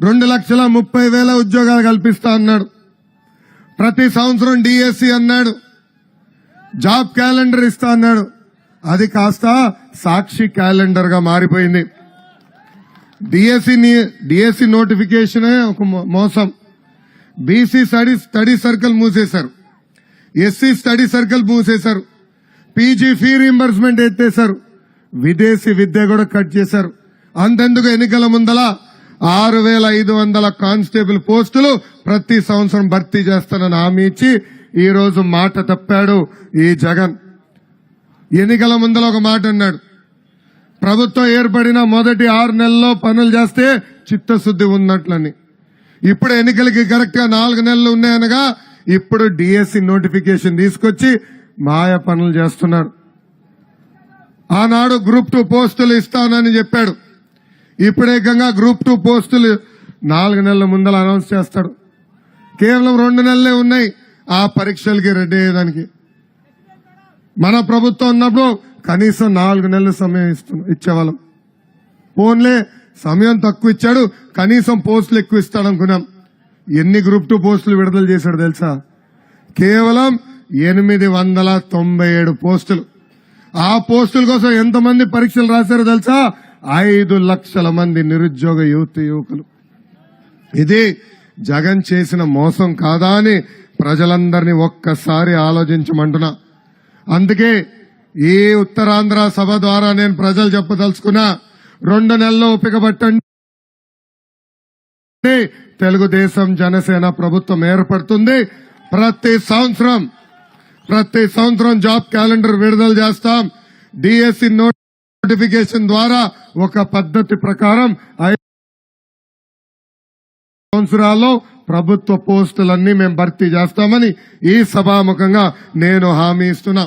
రెండు లక్షల ముప్పై వేల ఉద్యోగాలు కల్పిస్తా అన్నాడు. ప్రతి సంవత్సరం డిఎస్సి అన్నాడు. జాబ్ క్యాలెండర్ ఇస్తా అన్నాడు. అది కాస్త సాక్షి క్యాలెండర్గా మారిపోయింది. డిఎస్సి డిఎస్సి నోటిఫికేషన్ ఒక మోసం. బీసీ స్టడీ స్టడీ సర్కిల్ మూసేశారు. ఎస్సీ స్టడీ సర్కిల్ మూసేశారు. పీజీ ఫీ రీంబర్స్మెంట్ ఎత్తేశారు. విదేశీ విద్య కూడా కట్ చేశారు. అంతెందుకు ఎన్నికల ముందల ఆరు వేల ఐదు వందల కానిస్టేబుల్ పోస్టులు ప్రతి సంవత్సరం భర్తీ చేస్తానని హామీ ఇచ్చి ఈ రోజు మాట తప్పాడు ఈ జగన్. ఎన్నికల ముందర ఒక మాట అన్నాడు. ప్రభుత్వం ఏర్పడిన మొదటి ఆరు నెలల్లో పనులు చేస్తే చిత్తశుద్ధి ఉన్నట్లని. ఇప్పుడు ఎన్నికలకి కరెక్ట్గా నాలుగు నెలలు ఉన్నాయనగా ఇప్పుడు డిఎస్సి నోటిఫికేషన్ తీసుకొచ్చి మాయ పనులు చేస్తున్నారు. ఆనాడు గ్రూప్ టూ పోస్టులు ఇస్తానని చెప్పాడు. ఇప్పుడేకంగా గ్రూప్ టూ పోస్టులు నాలుగు నెలల ముందర అనౌన్స్ చేస్తాడు. కేవలం రెండు నెలలే ఉన్నాయి. ఆ పరీక్షలకి రెడీ అయ్యేదానికి. మన ప్రభుత్వం ఉన్నప్పుడు కనీసం నాలుగు నెలల సమయం ఇస్తున్నాం ఇచ్చేవాళ్ళం. ఫోన్లే సమయం తక్కువ ఇచ్చాడు కనీసం పోస్టులు ఎక్కువ ఇస్తాడు అనుకున్నాం. ఎన్ని గ్రూప్ టూ పోస్టులు విడుదల చేశాడు తెలుసా? కేవలం ఎనిమిది వందల తొంభై ఏడు పోస్టులు. ఆ పోస్టుల కోసం ఎంతమంది పరీక్షలు రాశారో తెలుసా? ఐదు లక్షల మంది నిరుద్యోగ యువత యువకులు. ఇది జగన్ చేసిన మోసం కాదా అని ప్రజలందరినీ ఒక్కసారి ఆలోచించమంటున్నా. అందుకే ఈ ఉత్తరాంధ్ర సభ ద్వారా నేను ప్రజలు చెప్పదలుచుకున్నా రెండు నెలలు ఉపయోగపట్టండి తెలుగుదేశం జనసేన ప్రభుత్వం ఏర్పడుతుంది. ప్రతి సంవత్సరం ప్రతి సంవత్సరం జాబ్ క్యాలెండర్ విడుదల చేస్తాం. డిఎస్సి నోటిఫికేషన్ ద్వారా ఒక పద్ధతి ప్రకారం ఐదు సంవత్సరాల్లో ప్రభుత్వ పోస్టులన్నీ మేము భర్తీ చేస్తామని ఈ సభాముఖంగా నేను హామీ ఇస్తున్నా.